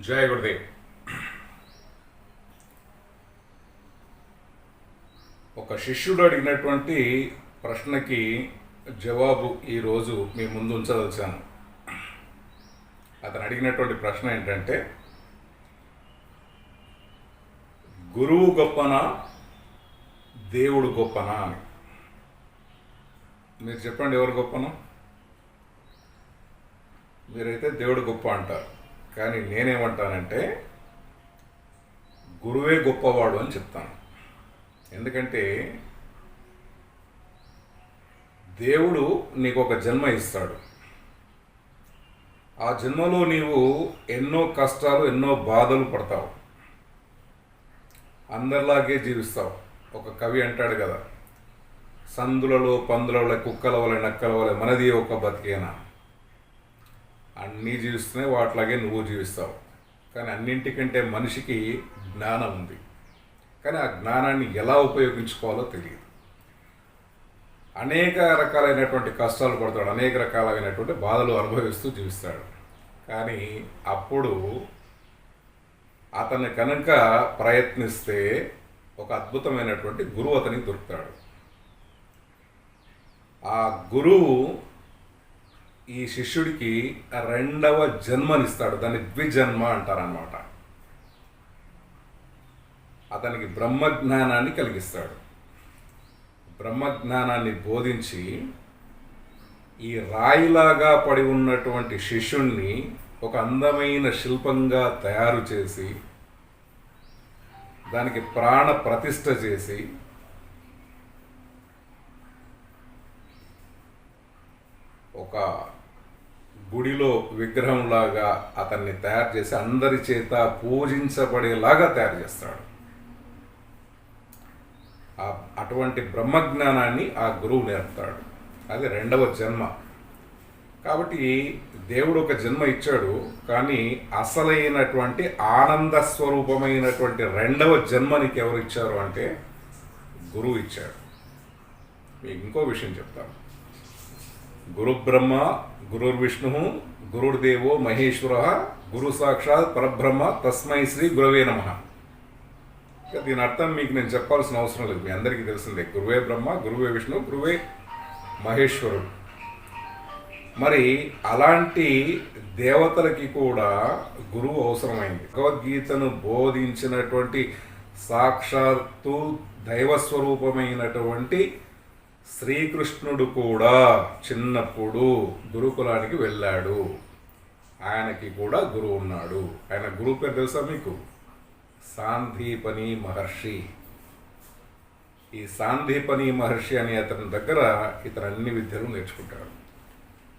జయ గురుదేవ్. ఒక శిష్యుడు అడిగినటువంటి ప్రశ్నకి జవాబు ఈరోజు మీ ముందు ఉంచదలిచాను. అతను అడిగినటువంటి ప్రశ్న ఏంటంటే గురువు గొప్పనా దేవుడు గొప్పనా అని. మీరు చెప్పండి ఎవరు గొప్పనా? మీరైతే దేవుడు గొప్ప అంటారు. కానీ నేనేమంటానంటే గురువే గొప్పవాడు అని చెప్తాను. ఎందుకంటే దేవుడు నీకు ఒక జన్మ ఇస్తాడు. ఆ జన్మలో నీవు ఎన్నో కష్టాలు ఎన్నో బాధలు పడతావు. అందరిలాగే జీవిస్తావు. ఒక కవి అంటాడు కదా సందులలో పందుల కుక్కల వలె నక్కల వలె మనది ఒక బతికేనా? అన్నీ జీవిస్తున్నాయి వాటిలాగే నువ్వు జీవిస్తావు. కానీ అన్నింటికంటే మనిషికి జ్ఞానం ఉంది. కానీ ఆ జ్ఞానాన్ని ఎలా ఉపయోగించుకోవాలో తెలియదు. అనేక రకాలైనటువంటి కష్టాలు పడతాడు అనేక రకాలైనటువంటి బాధలు అనుభవిస్తూ జీవిస్తాడు. కానీ అప్పుడు అతన్ని కనుక ప్రయత్నిస్తే ఒక అద్భుతమైనటువంటి గురువు అతనికి దొరుకుతాడు. ఆ గురువు ఈ శిష్యుడికి రెండవ జన్మనిస్తాడు. దాన్ని ద్విజన్మ అంటారనమాట అతనికి బ్రహ్మజ్ఞానాన్ని కలిగిస్తాడు. బ్రహ్మజ్ఞానాన్ని బోధించి ఈ రాయిలాగా పడి ఉన్నటువంటి శిష్యుణ్ణి ఒక అందమైన శిల్పంగా తయారు చేసి దానికి ప్రాణ ప్రతిష్ఠ చేసి ఒక గుడిలో విగ్రహంలాగా అతన్ని తయారు చేసి అందరి చేత పూజించబడేలాగా తయారు చేస్తాడు. అటువంటి బ్రహ్మజ్ఞానాన్ని ఆ గురువు నేర్పుతాడు. అది రెండవ జన్మ. కాబట్టి దేవుడు ఒక జన్మ ఇచ్చాడు కానీ అసలైనటువంటి ఆనంద స్వరూపమైనటువంటి రెండవ జన్మనికి ఎవరు ఇచ్చారు అంటే గురువు ఇచ్చాడు. మీకు ఇంకో విషయం చెప్తాను. గురుబ్రహ్మ గురుర్విష్ణు గురుర్దేవో మహేశ్వర గురు సాక్షాత్ పరబ్రహ్మ తస్మై శ్రీ గురవే నమ. దీని అర్థం మీకు నేను చెప్పాల్సిన అవసరం లేదు. మీ అందరికీ తెలిసిందే. గురువే బ్రహ్మ గురువే విష్ణు గురువే మహేశ్వరుడు. మరి అలాంటి దేవతలకి కూడా గురువు అవసరమైంది. భగవద్గీతను బోధించినటువంటి సాక్షాత్తు దైవస్వరూపమైనటువంటి శ్రీకృష్ణుడు కూడా చిన్నప్పుడు గురుకులానికి వెళ్ళాడు. ఆయనకి కూడా గురువు ఉన్నాడు. ఆయన గురువు పేరు తెలుసా మీకు? సాందీపని మహర్షి. ఈ సాందీపని మహర్షి అనే అతని దగ్గర ఇతను అన్ని విద్యలు నేర్చుకుంటాడు.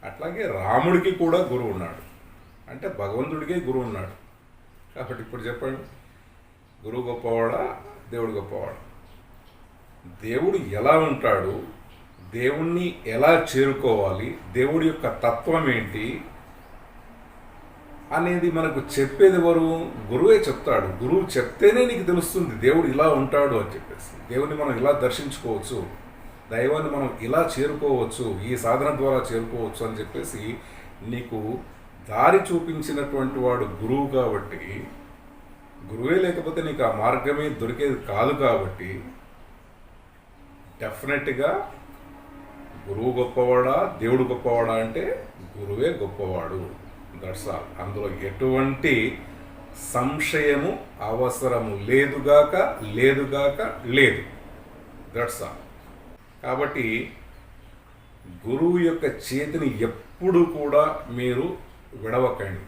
అట్లాగే రాముడికి కూడా గురువు ఉన్నాడు. అంటే భగవంతుడికే గురువు ఉన్నాడు. కాబట్టి ఇప్పుడు చెప్పండి. గురువు గొప్పవాడా? దేవుడు గొప్పవాడా? దేవుడు ఎలా ఉంటాడు? దేవుణ్ణి ఎలా చేరుకోవాలి? దేవుడి యొక్క తత్వం ఏంటి? అనేది మనకు చెప్పేది ఎవరు? గురువే చెప్తాడు. గురువు చెప్తేనే నీకు తెలుస్తుంది దేవుడు ఇలా ఉంటాడు అని చెప్పేసి. దేవుని మనం ఇలా దర్శించుకోవచ్చు. దైవాన్ని మనం ఇలా చేరుకోవచ్చు. ఈ సాధన ద్వారా చేరుకోవచ్చు అని చెప్పేసి నీకు దారి చూపించినటువంటి వాడు గురువు కాబట్టి గురువే లేకపోతే నీకు ఆ మార్గమే దొరికేది కాదు కాబట్టి డెఫినెట్గా గురువు గొప్పవాడా? దేవుడు గొప్పవాడా అంటే గురువే గొప్పవాడు. దట్స్ ఆల్ అందులో ఎటువంటి సంశయము అవసరము లేదుగాక లేదుగాక లేదు దట్స్ ఆల్ కాబట్టి గురువు యొక్క చేతిని ఎప్పుడు కూడా మీరు విడవకండి.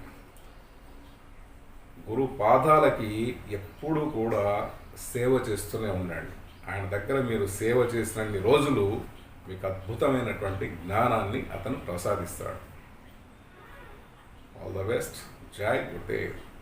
గురు పాదాలకి ఎప్పుడు కూడా సేవ చేస్తూనే ఉండండి. ఆయన దగ్గర మీరు సేవ చేసినన్ని రోజులు మీకు అద్భుతమైనటువంటి జ్ఞానాన్ని అతను ప్రసాదిస్తాడు. ఆల్ ద బెస్ట్ జై గురుదేవ్.